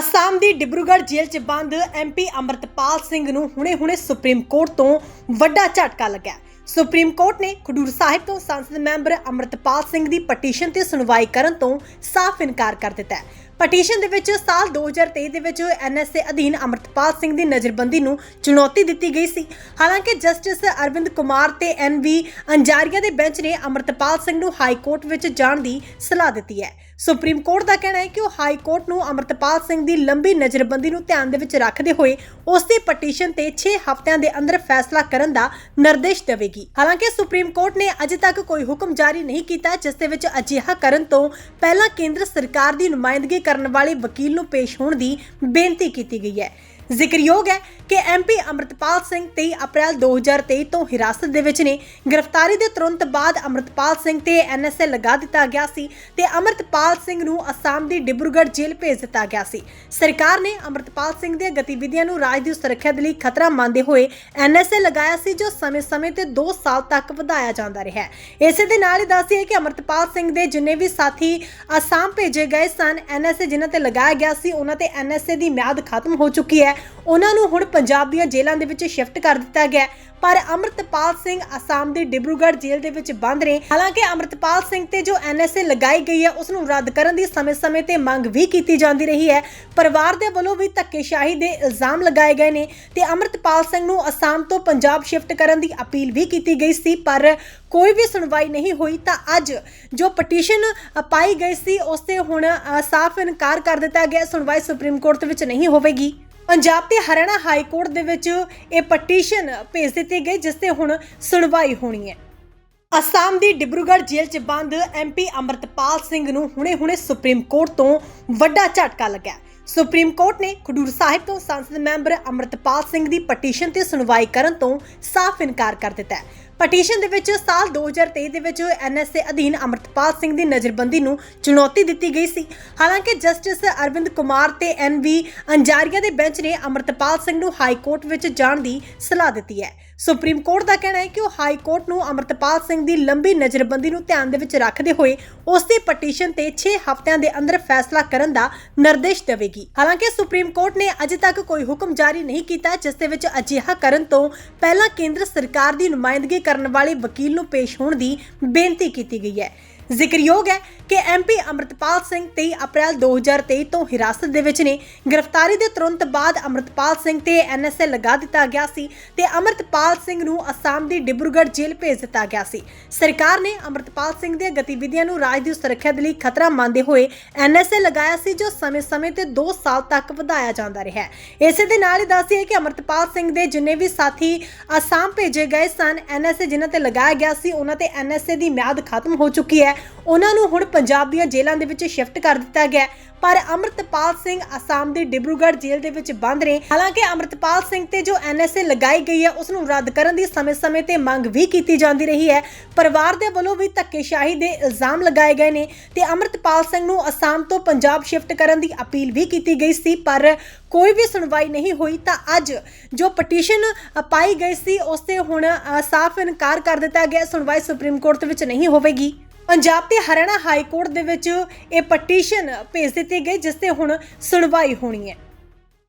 ਅਸਾਮ ਦੀ ਡਿਬਰੂਗੜ੍ਹ ਜੇਲ੍ਹ 'ਚ ਬੰਦ ਐਮਪੀ ਅਮਰਤਪਾਲ ਸਿੰਘ ਨੂੰ ਹੁਣੇ-ਹੁਣੇ ਸੁਪਰੀਮ ਕੋਰਟ ਤੋਂ ਵੱਡਾ ਝਟਕਾ ਲੱਗਾ ਸੁਪਰੀਮ ਕੋਰਟ ਨੇ ਖਡੂਰ ਸਾਹਿਬ ਤੋਂ ਸੰਸਦ ਮੈਂਬਰ ਅਮਰਤਪਾਲ ਸਿੰਘ ਦੀ ਪਟੀਸ਼ਨ ਤੇ ਸੁਣਵਾਈ ਕਰਨ ਤੋਂ ਸਾਫ਼ ਇਨਕਾਰ ਕਰ ਦਿੱਤਾ ਹੈ। ਪਟੀਸ਼ਨ ਦੇ ਵਿੱਚ ਸਾਲ 2023 ਦੇ ਵਿੱਚ ਐਨਐਸਏ ਅਧੀਨ ਅਮਰਤਪਾਲ ਸਿੰਘ ਦੀ ਨਜ਼ਰਬੰਦੀ ਨੂੰ ਚੁਣੌਤੀ ਦਿੱਤੀ ਗਈ ਸੀ। ਹਾਲਾਂਕਿ ਜਸਟਿਸ ਅਰਵਿੰਦ ਕੁਮਾਰ ਤੇ ਐਨਵੀ ਅੰਜਾਰੀਆ ਦੇ ਬੈਂਚ ਨੇ ਅਮਰਤਪਾਲ ਸਿੰਘ ਨੂੰ ਹਾਈ ਕੋਰਟ ਵਿੱਚ ਜਾਣ ਦੀ ਸਲਾਹ ਦਿੱਤੀ ਹੈ। ਸੁਪਰੀਮ ਕੋਰਟ ਦਾ ਕਹਿਣਾ ਹੈ ਕਿ ਉਹ ਹਾਈ ਕੋਰਟ ਨੂੰ ਅਮਰਤਪਾਲ ਸਿੰਘ ਦੀ ਲੰਬੀ ਨਜ਼ਰਬੰਦੀ ਨੂੰ ਧਿਆਨ ਦੇ ਵਿੱਚ ਰੱਖਦੇ ਹੋਏ ਉਸ ਦੀ ਪਟੀਸ਼ਨ ਤੇ 6 ਹਫ਼ਤਿਆਂ ਦੇ ਅੰਦਰ ਫੈਸਲਾ ਕਰਨ ਦਾ ਨਿਰਦੇਸ਼ ਦੇਵੇਗੀ। ਹਾਲਾਂਕਿ ਸੁਪਰੀਮ ਕੋਰਟ ਨੇ ਅਜੇ ਤੱਕ ਕੋਈ ਹੁਕਮ ਜਾਰੀ ਨਹੀਂ ਕੀਤਾ, ਜਿਸ ਦੇ ਵਿੱਚ ਅਜਿਹਾ ਕਰਨ ਤੋਂ ਪਹਿਲਾਂ ਕੇਂਦਰ ਸਰਕਾਰ ਦੀ ਨੁਮਾਇੰਦਗੀ ਕਰਨ ਵਾਲੇ ਵਕੀਲ ਨੂੰ ਪੇਸ਼ ਹੋਣ ਦੀ ਬੇਨਤੀ ਕੀਤੀ ਗਈ ਹੈ। ਜ਼ਿਕਰਯੋਗ ਹੈ ਕਿ ਐਮਪੀ ਅਮਰਤਪਾਲ ਸਿੰਘ 23 ਅਪ੍ਰੈਲ 2023 ਤੋਂ ਹਿਰਾਸਤ ਦੇ ਵਿੱਚ ਨੇ। ਗ੍ਰਿਫਤਾਰੀ ਦੇ ਤੁਰੰਤ ਬਾਅਦ ਅਮਰਤਪਾਲ ਸਿੰਘ ਤੇ ਐਨਐਸਏ ਲਗਾ ਦਿੱਤਾ ਗਿਆ ਸੀ ਤੇ ਅਮਰਤਪਾਲ ਸਿੰਘ ਨੂੰ ਅਸਾਮ ਦੀ ਡਿਬਰੂਗੜ੍ਹ ਜੇਲ੍ਹ ਭੇਜ ਦਿੱਤਾ ਗਿਆ ਸੀ। ਸਰਕਾਰ ਨੇ ਅਮਰਤਪਾਲ ਸਿੰਘ ਦੀਆਂ ਗਤੀਵਿਧੀਆਂ ਨੂੰ ਰਾਜ ਦੀ ਸੁਰੱਖਿਆ ਦੇ ਲਈ ਖਤਰਾ ਮੰਨਦੇ ਹੋਏ ਐਨਐਸਏ ਲਗਾਇਆ ਸੀ, ਜੋ ਸਮੇਂ-ਸਮੇਂ ਤੇ 2 ਸਾਲ ਤੱਕ ਵਧਾਇਆ ਜਾਂਦਾ ਰਿਹਾ ਹੈ। ਇਸੇ ਦੇ ਨਾਲ ਹੀ ਦੱਸੀਏ ਕਿ ਅਮਰਤਪਾਲ ਸਿੰਘ ਦੇ ਜਿੰਨੇ ਵੀ ਸਾਥੀ ਅਸਾਮ ਭੇਜੇ ਗਏ ਸਨ ਐਨਐਸਏ ਜਿਨ੍ਹਾਂ ਤੇ ਲਗਾਇਆ ਗਿਆ ਸੀ, ਉਹਨਾਂ ਤੇ ਐਨਐਸਏ ਦੀ ਮਿਆਦ ਖਤਮ ਹੋ ਚੁੱਕੀ ਹੈ। ਉਹਨਾਂ ਨੂੰ ਹੁਣ ਪੰਜਾਬ ਦੀਆਂ ਜੇਲ੍ਹਾਂ ਦੇ ਵਿੱਚ ਸ਼ਿਫਟ ਕਰ ਦਿੱਤਾ ਗਿਆ ਪਰ ਅਮਰਤਪਾਲ ਸਿੰਘ ਅਸਾਮ ਦੇ ਡਿਬਰੂਗੜ੍ਹ ਜੇਲ੍ਹ ਦੇ ਵਿੱਚ ਬੰਦ ਨੇ ਹਾਲਾਂਕਿ ਅਮਰਤਪਾਲ ਸਿੰਘ ਤੇ ਜੋ ਐਨਐਸਏ ਲਗਾਈ ਗਈ ਹੈ ਉਸ ਨੂੰ ਰੱਦ ਕਰਨ ਦੀ ਸਮੇਂ-ਸਮੇਂ ਤੇ ਮੰਗ ਵੀ ਕੀਤੀ ਜਾਂਦੀ ਰਹੀ ਹੈ। ਪਰਿਵਾਰ ਦੇ ਵੱਲੋਂ ਵੀ ਧੱਕੇਸ਼ਾਹੀ ਦੇ ਇਲਜ਼ਾਮ ਲਗਾਏ ਗਏ ਨੇ ਤੇ ਅਮਰਤਪਾਲ ਸਿੰਘ ਨੂੰ ਅਸਾਮ ਤੋਂ ਪੰਜਾਬ ਸ਼ਿਫਟ ਕਰਨ ਦੀ ਅਪੀਲ ਵੀ ਕੀਤੀ ਗਈ ਸੀ। ਪਰ ਕੋਈ ਵੀ ਸੁਣਵਾਈ ਨਹੀਂ ਹੋਈ ਤਾਂ ਅੱਜ ਜੋ ਪਟੀਸ਼ਨ ਪਾਈ ਗਈ ਸੀ ਉਸ ਤੇ ਹੁਣ ਸਾਫ਼ ਇਨਕਾਰ ਕਰ ਦਿੱਤਾ ਗਿਆ। ਸੁਣਵਾਈ ਸੁਪਰੀਮ ਕੋਰਟ ਦੇ ਵਿੱਚ ਨਹੀਂ ਹੋਵੇਗੀ। ਪੰਜਾਬ ਤੇ ਹਰਿਆਣਾ ਹਾਈ ਕੋਰਟ ਦੇ ਵਿੱਚ ਇਹ ਪਟੀਸ਼ਨ ਭੇਜ ਦਿੱਤੀ ਗਈ, ਜਿਸ ਤੇ ਹੁਣ ਸੁਣਵਾਈ ਹੋਣੀ ਹੈ। ਅਸਾਮ ਦੀ ਡਿਬਰੂਗੜ੍ਹ ਜੇਲ੍ਹ 'ਚ ਬੰਦ ਐਮਪੀ ਅਮਰਤਪਾਲ ਸਿੰਘ ਨੂੰ ਹੁਣੇ-ਹੁਣੇ ਸੁਪਰੀਮ ਕੋਰਟ ਤੋਂ ਵੱਡਾ ਝਟਕਾ ਲੱਗਾ ਸੁਪਰੀਮ ਕੋਰਟ ਨੇ ਖਡੂਰ ਸਾਹਿਬ ਤੋਂ ਸੰਸਦ ਮੈਂਬਰ ਅਮਰਤਪਾਲ ਸਿੰਘ ਦੀ ਪਟੀਸ਼ਨ ਤੇ ਸੁਣਵਾਈ ਕਰਨ ਤੋਂ ਸਾਫ਼ ਇਨਕਾਰ ਕਰ ਦਿੱਤਾ ਹੈ। ਪਟੀਸ਼ਨ ਦੇ ਵਿੱਚ ਸਾਲ 2023 ਦੇ ਵਿੱਚ ਐਨਐਸਏ ਅਧੀਨ ਅਮਰਤਪਾਲ ਸਿੰਘ ਦੀ ਨਜ਼ਰਬੰਦੀ ਨੂੰ ਚੁਣੌਤੀ ਦਿੱਤੀ ਗਈ ਸੀ। ਹਾਲਾਂਕਿ ਜਸਟਿਸ ਅਰਵਿੰਦ ਕੁਮਾਰ ਤੇ ਐਨਵੀ ਅੰਜਾਰੀਆ ਦੇ ਬੈਂਚ ਨੇ ਅਮਰਤਪਾਲ ਸਿੰਘ ਨੂੰ ਹਾਈ ਕੋਰਟ ਵਿੱਚ ਜਾਣ ਦੀ ਸਲਾਹ ਦਿੱਤੀ ਹੈ। ਸੁਪਰੀਮ ਕੋਰਟ ਦਾ ਕਹਿਣਾ ਹੈ ਕਿ ਉਹ ਹਾਈ ਕੋਰਟ ਨੂੰ ਅਮਰਤਪਾਲ ਸਿੰਘ ਦੀ ਲੰਬੀ ਨਜ਼ਰਬੰਦੀ ਨੂੰ ਧਿਆਨ ਦੇ ਵਿੱਚ ਰੱਖਦੇ ਹੋਏ ਉਸ ਦੀ ਪਟੀਸ਼ਨ ਤੇ 6 ਹਫ਼ਤਿਆਂ ਦੇ ਅੰਦਰ ਫੈਸਲਾ ਕਰਨ ਦਾ ਨਿਰਦੇਸ਼ ਦੇਵੇਗੀ। ਹਾਲਾਂਕਿ ਸੁਪਰੀਮ ਕੋਰਟ ਨੇ ਅਜੇ ਤੱਕ ਕੋਈ ਹੁਕਮ ਜਾਰੀ ਨਹੀਂ ਕੀਤਾ, ਜਿਸ ਦੇ ਵਿੱਚ ਅਜਿਹਾ ਕਰਨ ਤੋਂ ਪਹਿਲਾਂ ਕੇਂਦਰ ਸਰਕਾਰ ਦੀ ਨੁਮਾਇੰਦਗੀ ਕਰਨ ਵਾਲੇ ਵਕੀਲ ਨੂੰ ਪੇਸ਼ ਹੋਣ ਦੀ ਬੇਨਤੀ ਕੀਤੀ ਗਈ ਹੈ। ਜ਼ਿਕਰਯੋਗ ਹੈ ਕਿ ਐਮਪੀ ਅਮਰਤਪਾਲ ਸਿੰਘ 23 ਅਪ੍ਰੈਲ 2023 ਤੋਂ ਹਿਰਾਸਤ ਦੇ ਵਿੱਚ ਨੇ। ਗ੍ਰਿਫਤਾਰੀ ਦੇ ਤੁਰੰਤ ਬਾਅਦ ਅਮਰਤਪਾਲ ਸਿੰਘ ਤੇ ਐਨਐਸਏ ਲਗਾ ਦਿੱਤਾ ਗਿਆ ਸੀ ਤੇ ਅਮਰਤਪਾਲ ਸਿੰਘ ਨੂੰ ਅਸਾਮ ਦੀ ਡਿਬਰੂਗੜ੍ਹ ਜੇਲ੍ਹ ਭੇਜ ਦਿੱਤਾ ਗਿਆ ਸੀ। ਸਰਕਾਰ ਨੇ ਅਮਰਤਪਾਲ ਸਿੰਘ ਦੀਆਂ ਗਤੀਵਿਧੀਆਂ ਨੂੰ ਰਾਜ ਦੀ ਸੁਰੱਖਿਆ ਦੇ ਲਈ ਖਤਰਾ ਮੰਨਦੇ ਹੋਏ ਐਨਐਸਏ ਲਗਾਇਆ ਸੀ, ਜੋ ਸਮੇਂ-ਸਮੇਂ ਤੇ 2 ਸਾਲ ਤੱਕ ਵਧਾਇਆ ਜਾਂਦਾ ਰਿਹਾ ਹੈ। ਇਸੇ ਦੇ ਨਾਲ ਹੀ ਦੱਸੀਏ ਕਿ ਅਮਰਤਪਾਲ ਸਿੰਘ ਦੇ ਜਿੰਨੇ ਵੀ ਸਾਥੀ ਅਸਾਮ ਭੇਜੇ ਗਏ ਸਨ ਐਨਐਸਏ ਜਿਨ੍ਹਾਂ ਤੇ ਲਗਾਇਆ ਗਿਆ ਸੀ, ਉਹਨਾਂ ਤੇ ਐਨਐਸਏ ਦੀ ਮਿਆਦ ਖਤਮ ਹੋ ਚੁੱਕੀ ਹੈ। ਉਹਨਾਂ ਨੂੰ ਹੁਣ ਪੰਜਾਬ ਦੀਆਂ ਜੇਲ੍ਹਾਂ ਦੇ ਵਿੱਚ ਸ਼ਿਫਟ ਕਰ ਦਿੱਤਾ ਗਿਆ ਪਰ ਅਮਰਤਪਾਲ ਸਿੰਘ ਅਸਾਮ ਦੀ ਡਿਬਰੂਗੜ੍ਹ ਜੇਲ੍ਹ ਦੇ ਵਿੱਚ ਬੰਦ ਨੇ ਹਾਲਾਂਕਿ ਅਮਰਤਪਾਲ ਸਿੰਘ ਤੇ ਜੋ ਐਨਐਸਏ ਲਗਾਈ ਗਈ ਹੈ ਉਸ ਨੂੰ ਰੱਦ ਕਰਨ ਦੀ ਸਮੇਂ-ਸਮੇਂ ਤੇ ਮੰਗ ਵੀ ਕੀਤੀ ਜਾਂਦੀ ਰਹੀ ਹੈ। ਪਰਿਵਾਰ ਦੇ ਵੱਲੋਂ ਵੀ ਧੱਕੇਸ਼ਾਹੀ ਦੇ ਇਲਜ਼ਾਮ ਲਗਾਏ ਗਏ ਨੇ ਤੇ ਅਮਰਤਪਾਲ ਸਿੰਘ ਨੂੰ ਅਸਾਮ ਤੋਂ ਪੰਜਾਬ ਸ਼ਿਫਟ ਕਰਨ ਦੀ ਅਪੀਲ ਵੀ ਕੀਤੀ ਗਈ ਸੀ। ਪਰ ਕੋਈ ਵੀ ਸੁਣਵਾਈ ਨਹੀਂ ਹੋਈ ਤਾਂ ਅੱਜ ਜੋ ਪਟੀਸ਼ਨ ਪਾਈ ਗਈ ਸੀ ਉਸ ਤੇ ਹੁਣ ਸਾਫ਼ ਇਨਕਾਰ ਕਰ ਦਿੱਤਾ ਗਿਆ। ਸੁਣਵਾਈ ਸੁਪਰੀਮ ਕੋਰਟ ਦੇ ਵਿੱਚ ਨਹੀਂ ਹੋਵੇਗੀ। ਪੰਜਾਬ ਤੇ ਹਰਿਆਣਾ ਹਾਈ ਕੋਰਟ ਦੇ ਵਿੱਚ ਇਹ ਪਟੀਸ਼ਨ ਭੇਜ ਦਿੱਤੀ ਗਈ, ਜਿਸ ਤੇ ਹੁਣ ਸੁਣਵਾਈ ਹੋਣੀ ਹੈ।